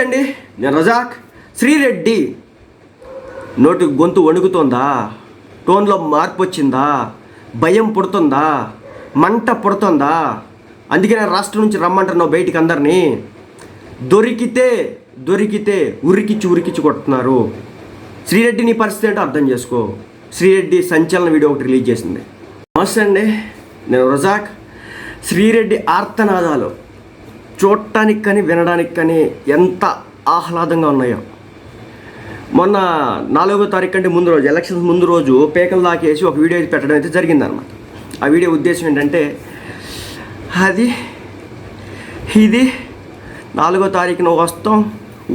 నమస్తే అండి నేను రజాక్. శ్రీరెడ్డి. నోటి గొంతు వణుకుతోందా? టోన్లో మార్పు వచ్చిందా? భయం పుడుతుందా? మంట పుడుతుందా? అందుకే నేను రాష్ట్రం నుంచి రమ్మంటున్నావు బయటికి అందరినీ. దొరికితే దొరికితే ఉరికిచ్చి ఉరికిచ్చి కొడుతున్నారు. శ్రీరెడ్డి నీ పరిస్థితి ఏంటో అర్థం చేసుకో. శ్రీరెడ్డి సంచలన వీడియో ఒకటి రిలీజ్ చేసింది. నమస్తే అండి. నేను రజాక్. శ్రీరెడ్డి ఆర్తనాదాలు. చూడటానికి కానీ వినడానికి కానీ ఎంత ఆహ్లాదంగా ఉన్నాయో. మొన్న నాలుగో తారీఖు కంటే ముందు రోజు ఎలక్షన్స్ ముందు రోజు పేకలు దాకేసి ఒక వీడియో పెట్టడం అయితే జరిగిందనమాట ఆ వీడియో ఉద్దేశం ఏంటంటే అది ఇది నాలుగో తారీఖున వస్తాం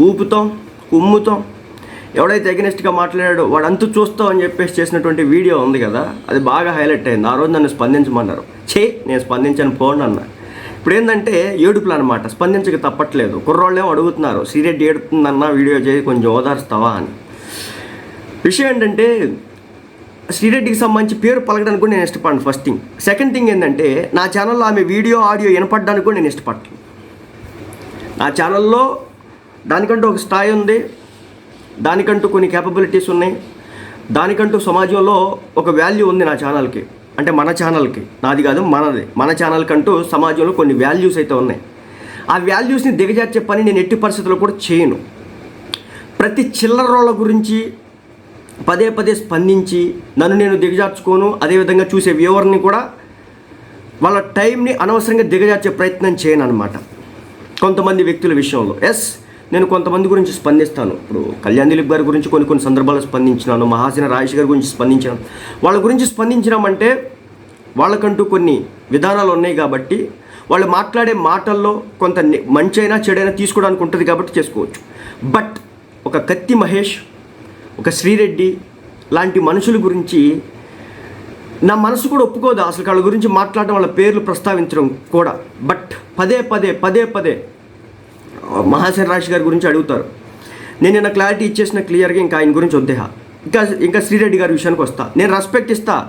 ఊపుతాం కుమ్ముతాం. ఎవడైతే ఎగనెస్ట్గా మాట్లాడాడో వాడు అంతు చూస్తాం అని చెప్పేసి చేసినటువంటి వీడియో ఉంది కదా అది బాగా హైలైట్ అయింది. ఆ రోజు నన్ను స్పందించమన్నారు. చే నేను స్పందించాను పోండి అన్న ఇప్పుడు ఏంటంటే ఏడుపులు అనమాట స్పందించక తప్పట్లేదు. కుర్రోళ్ళేమో అడుగుతున్నారు సీరియట్ ఏడుతుందన్న వీడియో చేసి కొంచెం ఓదార్స్తావా? అని. విషయం ఏంటంటే శ్రీరెడ్డికి సంబంధించి పేరు పలకడానికి కూడా నేను ఇష్టపడను ఫస్ట్ థింగ్ సెకండ్ థింగ్ ఏంటంటే నా ఛానల్లో ఆమె వీడియో ఆడియో వినపడడానికి కూడా నేను ఇష్టపడను. నా ఛానల్లో దానికంటూ ఒక స్థాయి ఉంది దానికంటూ కొన్ని క్యాపబిలిటీస్ ఉన్నాయి దానికంటూ సమాజంలో ఒక వాల్యూ ఉంది నా ఛానల్కి అంటే మన ఛానల్కి నాది కాదు మనది. మన ఛానల్ కంటూ సమాజంలో కొన్ని వాల్యూస్ అయితే ఉన్నాయి. ఆ వాల్యూస్ని దిగజార్చే పని నేను ఎట్టి పరిస్థితుల్లో కూడా చేయను. ప్రతి చిల్లరోళ్ళ గురించి పదే పదే స్పందించి నన్ను నేను దిగజార్చుకోను. అదేవిధంగా చూసే వ్యూవర్ని కూడా వాళ్ళ టైంని అనవసరంగా దిగజార్చే ప్రయత్నం చేయను అనమాట కొంతమంది వ్యక్తుల విషయంలో. ఎస్ నేను కొంతమంది గురించి స్పందిస్తాను. ఇప్పుడు కళ్యాణ్ దిలీప్ గారి గురించి కొన్ని కొన్ని సందర్భాల్లో స్పందించినాను మహాసేన రాజేష్ గారి గురించి స్పందించాను వాళ్ళ గురించి స్పందించినామంటే వాళ్ళకంటూ కొన్ని విధానాలు ఉన్నాయి కాబట్టి వాళ్ళు మాట్లాడే మాటల్లో కొంత మంచి అయినా చెడైనా తీసుకోవడానికి ఉంటుంది కాబట్టి చేసుకోవచ్చు. బట్ ఒక కత్తి మహేష్ ఒక శ్రీరెడ్డి లాంటి మనుషుల గురించి నా మనసు కూడా ఒప్పుకోదు అసలు. వాళ్ళ గురించి మాట్లాడడం వాళ్ళ పేర్లు ప్రస్తావించడం కూడా. బట్ పదే పదే పదే పదే మహాశర రాశి గారి గురించి అడుగుతారు. నేను నిన్న క్లారిటీ ఇచ్చేసిన క్లియర్గా ఇంకా ఆయన గురించి వద్దేహా. ఇంకా ఇంకా శ్రీరెడ్డి గారి విషయానికి వస్తా. నేను రెస్పెక్ట్ ఇస్తా.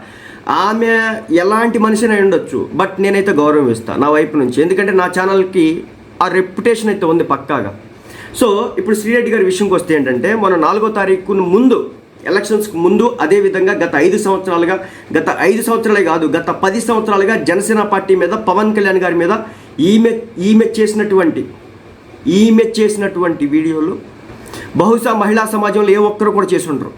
ఆమె ఎలాంటి మనిషిని ఉండొచ్చు బట్ నేనైతే గౌరవం ఇస్తా నా వైపు నుంచి. ఎందుకంటే నా ఛానల్కి ఆ రెప్యుటేషన్ అయితే ఉంది పక్కాగా. సో ఇప్పుడు శ్రీరెడ్డి గారి విషయంకి వస్తే ఏంటంటే మన నాలుగో తారీఖున ముందు ఎలక్షన్స్కి ముందు అదేవిధంగా గత ఐదు సంవత్సరాలుగా గత ఐదు సంవత్సరాలే కాదు గత పది సంవత్సరాలుగా జనసేన పార్టీ మీద పవన్ కళ్యాణ్ గారి మీద ఈమె ఈమె చేసినటువంటి ఈమె చేసినటువంటి వీడియోలు బహుశా మహిళా సమాజంలో ఏ ఒక్కరు కూడా చేసి ఉండరు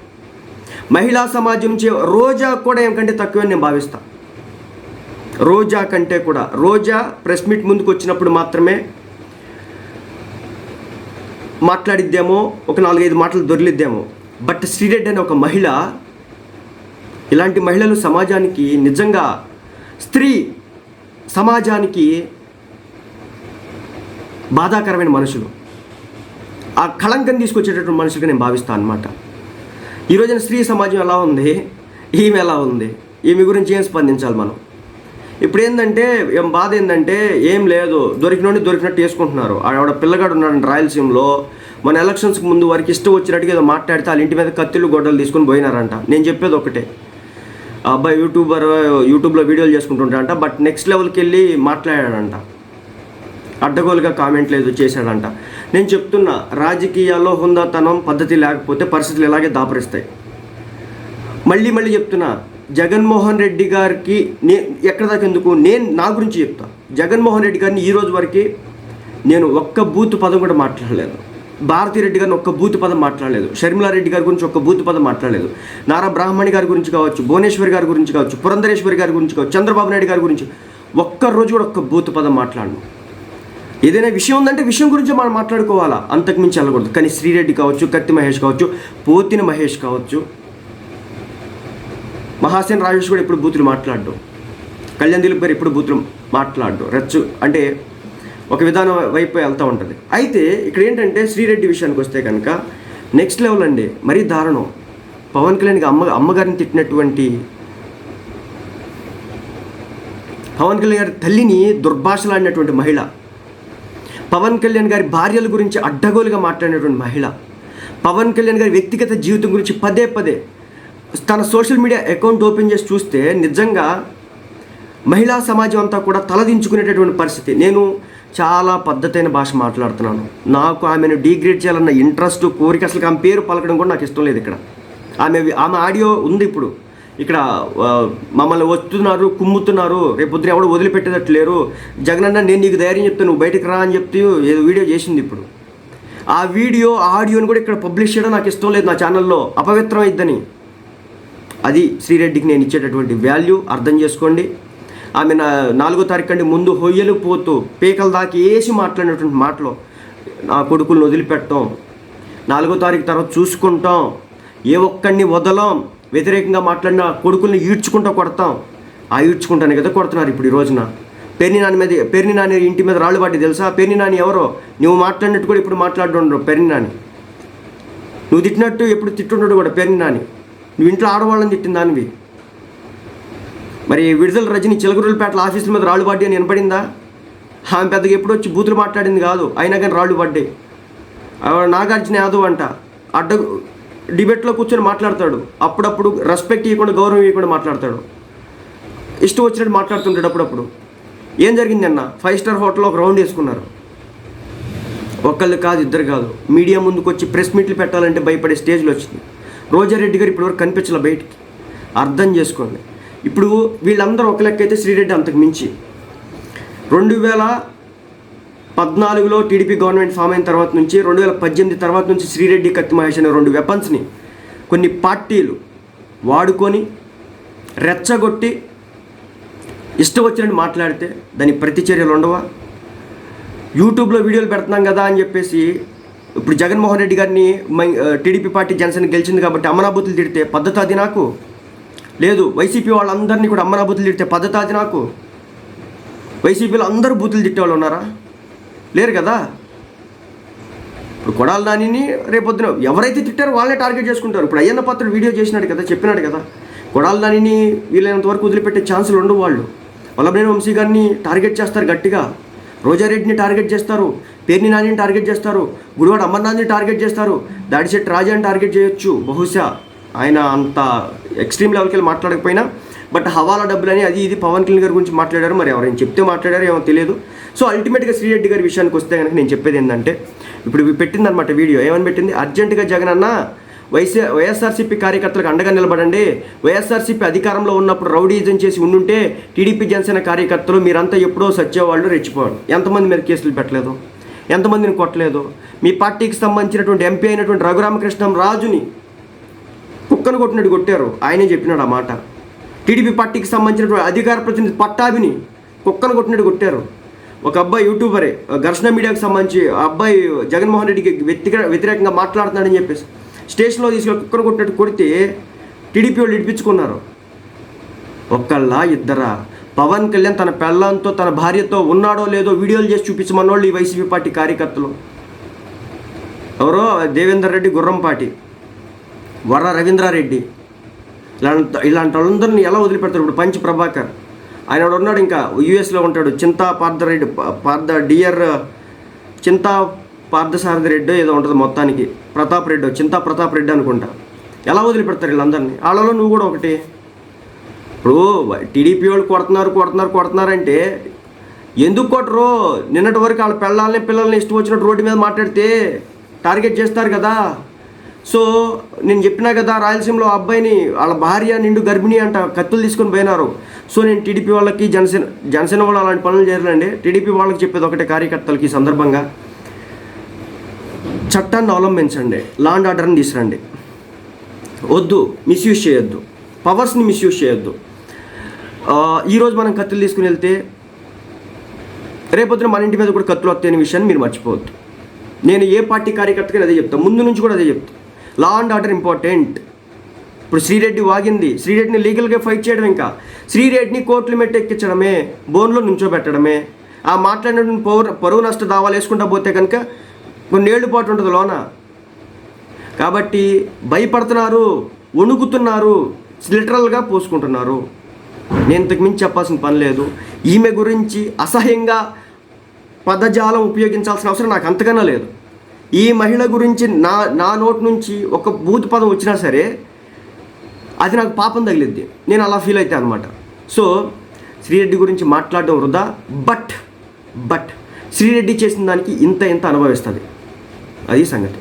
మహిళా సమాజం చే రోజా కూడా ఏమికంటే తక్కువని నేను భావిస్తాను రోజా కంటే కూడా రోజా ప్రెస్ మీట్ ముందుకు వచ్చినప్పుడు మాత్రమే మాట్లాడిద్దేమో ఒక నాలుగైదు మాటలు దొరిలిద్దేమో బట్ శ్రీరెడ్డి అనే ఒక మహిళ ఇలాంటి మహిళలు సమాజానికి నిజంగా స్త్రీ సమాజానికి బాధాకరమైన మనుషులు. ఆ కళంకం తీసుకొచ్చేటటువంటి మనుషులుగా నేను భావిస్తాను అనమాట ఈరోజున స్త్రీ సమాజం ఎలా ఉంది? ఈమె ఎలా ఉంది? ఈమె గురించి ఏం స్పందించాలి మనం? ఇప్పుడు ఏంటంటే ఏం బాధ ఏంటంటే ఏం లేదు దొరికినోడిని దొరికినట్టు వేసుకుంటున్నారు ఆవిడ పిల్లగాడు ఉన్నాడు రాయలసీమలో. మన ఎలక్షన్స్కి ముందు వారికి ఇష్టం వచ్చినట్టుగా ఏదో మాట్లాడితే వాళ్ళ ఇంటి మీద కత్తిలు గొడ్డలు తీసుకొని పోయినారంట. నేను చెప్పేది ఒకటే. అబ్బాయి యూట్యూబర్ యూట్యూబ్లో వీడియోలు చేసుకుంటుంటాడంట బట్ నెక్స్ట్ లెవెల్కి వెళ్ళి మాట్లాడాడంట. అడ్డగోలుగా కామెంట్లు ఏదో చేశాడంట. నేను చెప్తున్నా రాజకీయాల్లో హుందాతనం పద్ధతి లేకపోతే పరిస్థితులు ఇలాగే దాపరిస్తాయి. మళ్ళీ మళ్ళీ చెప్తున్నా జగన్మోహన్ రెడ్డి గారికి నే ఎక్కడ దాకా ఎందుకు? నేను నా గురించి చెప్తా. జగన్మోహన్ రెడ్డి గారిని ఈ రోజు వరకు నేను ఒక్క బూత్ పదం కూడా మాట్లాడలేదు. భారతీ రెడ్డి గారిని ఒక్క బూత్ పదం మాట్లాడలేదు. షర్మిలారెడ్డి గారి గురించి ఒక్క బూత్ పదం మాట్లాడలేదు. నారా బ్రాహ్మణి గారి గురించి కావచ్చు భువనేశ్వరి గారి గురించి కావచ్చు పురంధరేశ్వరి గారి గురించి కావచ్చు చంద్రబాబు నాయుడు గారి గురించి ఒక్క రోజు కూడా ఒక్క బూత్ పదం మాట్లాడను. ఏదైనా విషయం ఉందంటే విషయం గురించి మనం మాట్లాడుకోవాలా? అంతకుమించి వెళ్ళకూడదు. కానీ శ్రీరెడ్డి కావచ్చు కత్తి మహేష్ కావచ్చు పోతిన మహేష్ కావచ్చు మహాసేన్ రాజేష్ కూడా ఎప్పుడు బూతులు మాట్లాడడం. కళ్యాణ్ దిలీప్ గారు ఎప్పుడు బూతులు మాట్లాడు రెచ్చు అంటే ఒక విధానం వైపు వెళ్తూ ఉంటుంది. అయితే ఇక్కడ ఏంటంటే శ్రీరెడ్డి విషయానికి వస్తే కనుక నెక్స్ట్ లెవెల్ అండి. మరీ దారుణం. పవన్ కళ్యాణ్కి అమ్మ అమ్మగారిని తిట్టినటువంటి పవన్ కళ్యాణ్ గారి తల్లిని దుర్భాషలాడినటువంటి మహిళ. పవన్ కళ్యాణ్ గారి భార్యల గురించి అడ్డగోలుగా మాట్లాడినటువంటి మహిళ. పవన్ కళ్యాణ్ గారి వ్యక్తిగత జీవితం గురించి పదే పదే తన సోషల్ మీడియా అకౌంట్ ఓపెన్ చేసి చూస్తే నిజంగా మహిళా సమాజం అంతా కూడా తలదించుకునేటటువంటి పరిస్థితి. నేను చాలా పద్ధతైన భాష మాట్లాడుతున్నాను. నాకు ఆమెను డిగ్రేడ్ చేయాలన్న ఇంట్రెస్ట్ కోరిక అసలు ఆమె పేరు పలకడం కూడా నాకు ఇష్టం లేదు ఇక్కడ. ఆమె ఆమె ఆడియో ఉంది ఇప్పుడు. ఇక్కడ మమ్మల్ని వస్తున్నారు కుమ్ముతున్నారు. రేపు పొద్దున ఎవడు వదిలిపెట్టేటట్టు లేరు. జగనన్న నేను నీకు ధైర్యం చెప్తాను నువ్వు బయటకు రా అని చెప్తూ ఏదో వీడియో చేసింది ఇప్పుడు. ఆ వీడియో ఆడియోని కూడా ఇక్కడ పబ్లిష్ చేయడం నాకు ఇష్టం లేదు నా ఛానల్లో. అపవిత్రం అయిద్దని అది శ్రీరెడ్డికి నేను ఇచ్చేటటువంటి వాల్యూ అర్థం చేసుకోండి. ఆమె నా నాలుగో తారీఖు కంటే ముందు హొయ్యలు పోతూ పీకల దాకి వేసి మాట్లాడినటువంటి మాటలు నా కొడుకులను వదిలిపెట్టం నాలుగో తారీఖు తర్వాత చూసుకుంటాం. ఏ ఒక్కడిని వదలం. వ్యతిరేకంగా మాట్లాడిన కొడుకుల్ని ఈడ్చుకుంటూ కొడతాం. ఆ ఈడ్చుకుంటానే కదా కొడుతున్నారు ఇప్పుడు ఈ రోజున. పెరిని నాని మీద పెరిని నాని ఇంటి మీద రాళ్ళు పట్టి తెలుసా? పెరిని నాని ఎవరో? నువ్వు మాట్లాడినట్టు కూడా ఇప్పుడు మాట్లాడుతుండ్రు పెరిని నాని. నువ్వు తిట్టినట్టు ఎప్పుడు తిట్టుండడు కూడా పెరిని నాని. నువ్వు ఇంట్లో ఆడవాళ్ళని తిట్టిన దానివి. మరి విడుదల రజని చిలకరులపేటల ఆఫీసుల మీద రాళ్ళు పడ్డాయి అని వినపడిందా? ఆమె పెద్దగా ఎప్పుడు వచ్చి బూతులు మాట్లాడింది కాదు అయినా కానీ రాళ్ళు పడ్డాయి. నాగార్జున యాదవ్ అంట. అడ్డ డిబేట్లో కూర్చొని మాట్లాడతాడు. అప్పుడప్పుడు రెస్పెక్ట్ ఇవ్వకుండా గౌరవం ఇవ్వకుండా మాట్లాడతాడు. ఇష్టం వచ్చినట్టు మాట్లాడుతుంటాడు అప్పుడప్పుడు. ఏం జరిగింది అన్న? ఫైవ్ స్టార్ హోటల్లో ఒక రౌండ్ వేసుకున్నారు. ఒకళ్ళు కాదు ఇద్దరు కాదు. మీడియా ముందుకు వచ్చి ప్రెస్ మీట్లు పెట్టాలంటే భయపడే స్టేజ్లో వచ్చింది. రోజారెడ్డి గారు ఇప్పటివరకు కనిపించలే బయటికి. అర్థం చేసుకోండి. ఇప్పుడు వీళ్ళందరూ ఒక లెక్క అయితే శ్రీరెడ్డి అంతకు మించి. రెండు వేల పద్నాలుగులో టీడీపీ గవర్నమెంట్ ఫామ్ అయిన తర్వాత నుంచి రెండు వేల పద్దెనిమిది తర్వాత నుంచి శ్రీరెడ్డి కత్తి మహేష్ అనే రెండు వెపన్స్ని కొన్ని పార్టీలు వాడుకొని రెచ్చగొట్టి ఇష్టం వచ్చినట్టు మాట్లాడితే దానికి ప్రతిచర్యలు ఉండవా? యూట్యూబ్లో వీడియోలు పెడుతున్నాం కదా అని చెప్పేసి ఇప్పుడు జగన్మోహన్ రెడ్డి గారిని మై- టీడీపీ పార్టీ జనసేన గెలిచింది కాబట్టి అమ్మనాబూతులు తిడితే పద్ధతి అది నాకు? లేదు వైసీపీ వాళ్ళందరినీ కూడా అమ్మనాబూతులు తిడితే పద్ధతి అది నాకు? వైసీపీలో అందరూ బూతులు తిట్టే వాళ్ళు ఉన్నారా? లేరు కదా? ఇప్పుడు కొడాల నానిని రేపొద్దున ఎవరైతే తిట్టారో వాళ్ళే టార్గెట్ చేసుకుంటారు. ఇప్పుడు అయ్యన్న పాత్ర వీడియో చేసినాడు కదా చెప్పినాడు కదా. కొడాల నానిని వీలైనంత వరకు వదిలిపెట్టే ఛాన్సులు ఉండవు వాళ్ళు. వల్లభనేని వంశీ గారిని టార్గెట్ చేస్తారు గట్టిగా. రోజారెడ్డిని టార్గెట్ చేస్తారు పేర్ని నానిని టార్గెట్ చేస్తారు గుడివాడ అమర్నాథ్ని టార్గెట్ చేస్తారు దాడిశెట్టి రాజాని టార్గెట్ చేయొచ్చు. బహుశా ఆయన అంత ఎక్స్ట్రీమ్ లెవెల్కి వెళ్ళి మాట్లాడకపోయినా బట్ హవాలా డబ్బులని అది ఇది పవన్ కళ్యాణ్ గారి గురించి మాట్లాడారు మరి ఎవరైనా చెప్తే మాట్లాడారో ఏమో తెలియదు. సో అల్టిమేట్గా శ్రీరెడ్డి గారి విషయానికి వస్తే కనుక నేను చెప్పేది ఏంటంటే ఇప్పుడు పెట్టిందనమాట వీడియో. ఏమని పెట్టింది? అర్జెంటుగా జగన్ అన్న వైసీ వైఎస్ఆర్సీపీ కార్యకర్తలకు అండగా నిలబడండి. వైఎస్ఆర్సీపీ అధికారంలో ఉన్నప్పుడు రౌడీజం చేసి ఉండుంటే టీడీపీ జనసేన కార్యకర్తలు మీరంతా ఎప్పుడో సచ్చేవాళ్ళు రెచ్చిపోవాలి. ఎంతమంది మీద కేసులు పెట్టలేదు? ఎంతమందిని కొట్టలేదు? మీ పార్టీకి సంబంధించినటువంటి ఎంపీ అయినటువంటి రఘురామకృష్ణం రాజుని కుక్కను కొట్టినట్టు కొట్టారు. ఆయనే చెప్పినాడు ఆ మాట. టీడీపీ పార్టీకి సంబంధించినటువంటి అధికార ప్రతినిధి పట్టాభిని కుక్కను కొట్టినట్టు కొట్టారు. ఒక అబ్బాయి యూట్యూబరే ఘర్షణ మీడియాకు సంబంధించి అబ్బాయి జగన్మోహన్ రెడ్డికి వ్యతిక వ్యతిరేకంగా మాట్లాడుతున్నాడని చెప్పేసి స్టేషన్లో తీసుకెళ్ళి కుక్కను కొట్టినట్టు కొడితే టీడీపీ వాళ్ళు ఇడిపించుకున్నారు. ఒక్కళ్ళ ఇద్దరా? పవన్ కళ్యాణ్ తన పెళ్ళంతో తన భార్యతో ఉన్నాడో లేదో వీడియోలు చేసి చూపించమన్నోళ్ళు ఈ వైసీపీ పార్టీ కార్యకర్తలు. ఎవరో? దేవేందర్ రెడ్డి గుర్రంపాటి వర రవీంద్రారెడ్డి. ఇలాంటి ఇలాంటి వాళ్ళందరినీ ఎలా వదిలిపెడతారు ఇప్పుడు పంచి ప్రభాకర్? ఆయన ఉన్నాడు ఇంకా యూఎస్లో ఉంటాడు. చింతా పార్థరెడ్డి పా- పార్థ డియర్ చింతా పార్థసారథి రెడ్డి ఏదో ఉంటుంది మొత్తానికి. ప్రతాప్ రెడ్డి చింతా ప్రతాప్ రెడ్డి అనుకుంటా. ఎలా వదిలిపెడతారు వీళ్ళందరినీ? వాళ్ళలో నువ్వు కూడా ఒకటి. ఇప్పుడు టీడీపీ వాళ్ళు కొడుతున్నారు కొడుతున్నారు కొడుతున్నారంటే ఎందుకు కొట్టరు? నిన్నటి వరకు వాళ్ళ పిల్లల్ని పిల్లల్ని ఇష్టం వచ్చినట్టు రోడ్డు మీద మాట్లాడితే టార్గెట్ చేస్తారు కదా. సో నేను చెప్పినా కదా రాయలసీమలో ఆ అబ్బాయిని వాళ్ళ భార్య నిండు గర్భిణి అంట కత్తులు తీసుకొని పోయినారు. సో నేను టీడీపీ వాళ్ళకి జనసేన జనసేన వాళ్ళు అలాంటి పనులు చేయరండి టీడీపీ వాళ్ళకి చెప్పేది ఒకటే కార్యకర్తలకి ఈ సందర్భంగా. చట్టాన్ని అవలంబించండి. లాండ్ ఆర్డర్ని తీసురండి వద్దు మిస్యూజ్ చేయొద్దు. పవర్స్ని మిస్యూజ్ చేయొద్దు. ఈరోజు మనం కత్తులు తీసుకుని వెళ్తే రేపొద్దున మన ఇంటి మీద కూడా కత్తులు వస్తాయనే విషయాన్ని మీరు మర్చిపోవద్దు. నేను ఏ పార్టీ కార్యకర్తకి అదే చెప్తాను ముందు నుంచి కూడా అదే చెప్తాను లా అండ్ ఆర్డర్ ఇంపార్టెంట్ ఇప్పుడు శ్రీరెడ్డి వాగింది. శ్రీరెడ్డిని లీగల్గా ఫైట్ చేయడం ఇంకా. శ్రీరెడ్డిని కోర్టుల మెట్టు ఎక్కించడమే బోన్లో నుంచోబెట్టడమే. ఆ మాట్లాడిన పౌరు పరువు నష్ట దావాలు వేసుకుంటా పోతే కనుక కొన్నేళ్ళు పాటు ఉంటుంది లోన? కాబట్టి భయపడుతున్నారు వణుకుతున్నారు లిటరల్గా పోసుకుంటున్నారు. నేను ఇంతకు మించి చెప్పాల్సిన పని లేదు. ఈమె గురించి అసహ్యంగా పదజాలం ఉపయోగించాల్సిన అవసరం నాకు అంతకన్నా లేదు. ఈ మహిళ గురించి నా నా నోటి నుంచి ఒక బూత్ పదం వచ్చినా సరే అది నాకు పాపం తగిలిద్ది. నేను అలా ఫీల్ అవుతాను అనమాట సో శ్రీరెడ్డి గురించి మాట్లాడడం వృధా. బట్ బట్ శ్రీరెడ్డి చేసిన దానికి ఇంత ఇంత అనుభవిస్తుంది అది సంగతి.